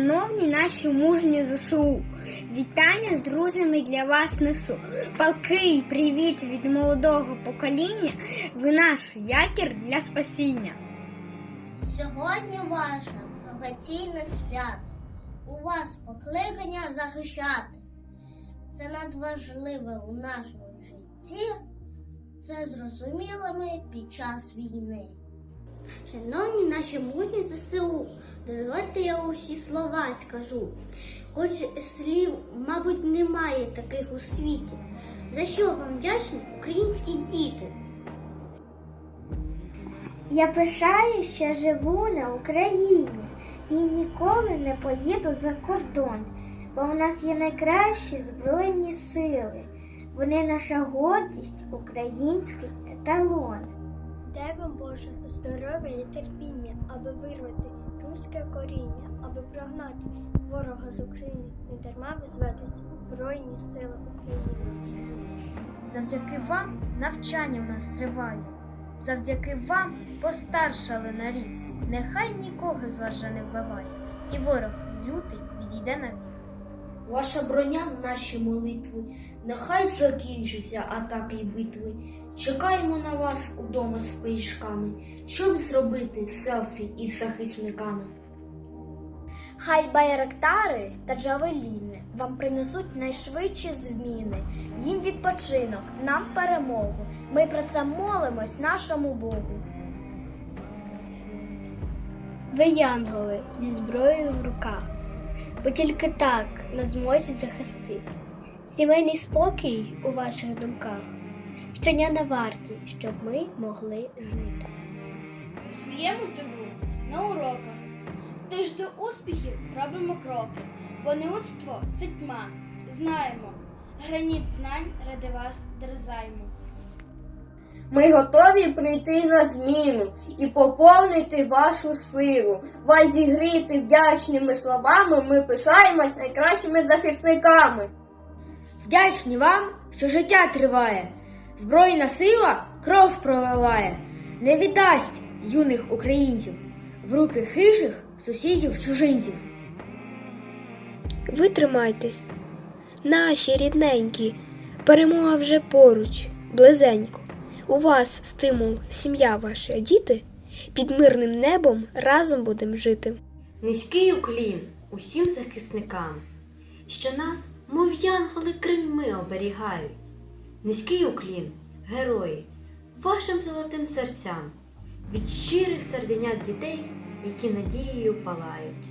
Шановні наші мужні ЗСУ, вітання з друзями для вас несу. Палкий привіт від молодого покоління. Ви наш якір для спасіння. Сьогодні ваше професійне свято. У вас покликання захищати. Це надважливе у нашому житті. Це зрозуміло ми під час війни. Шановні наші мужні ЗСУ, дозвольте я усі слова скажу. Хоч слів, мабуть, немає таких у світі. За що вам вдячні українські діти? Я пишаю, що живу на Україні і ніколи не поїду за кордон, бо в нас є найкращі збройні сили. Вони наша гордість, український еталон. Дай вам Боже здоров'я і терпіння, аби вирвати руське коріння, аби прогнати ворога з України. Не дарма ви Збройні Сили України. Завдяки вам навчання в нас триває. Завдяки вам постаршали на рік. Нехай нікого з вас вже не вбиває, і ворог лютий відійде на бік. Ваша броня наші молитви, нехай закінчаться атаки й битви. Чекаємо на вас удома з пиріжками, щоб зробити селфі із захисниками. Хай байрактари та джавеліни вам принесуть найшвидші зміни. Їм відпочинок, нам перемогу. Ми про це молимось нашому Богу. Ви янголи зі зброєю в руках, бо тільки так нас зможуть захистити. Сімейний спокій у ваших думках, щодня на варті, щоб ми могли жити. В своєму тиву на уроках. Тож до успіхів робимо кроки, бо неудство це тьма. Знаємо, граніт знань ради вас дерзаємо. Ми готові прийти на зміну і поповнити вашу силу. Вас зігріти вдячними словами. Ми пишаємось найкращими захисниками. Вдячні вам, що життя триває. Збройна сила кров проливає, не віддасть юних українців в руки хижих сусідів чужинців. Ви тримайтесь, наші рідненькі, перемога вже поруч, близенько. У вас стимул, сім'я ваша, діти, під мирним небом разом будем жити. Низький уклін усім захисникам, що нас, мов янголи, крильми оберігають. Низький уклін, герої, вашим золотим серцям, від щирих серденят дітей, які надією палають.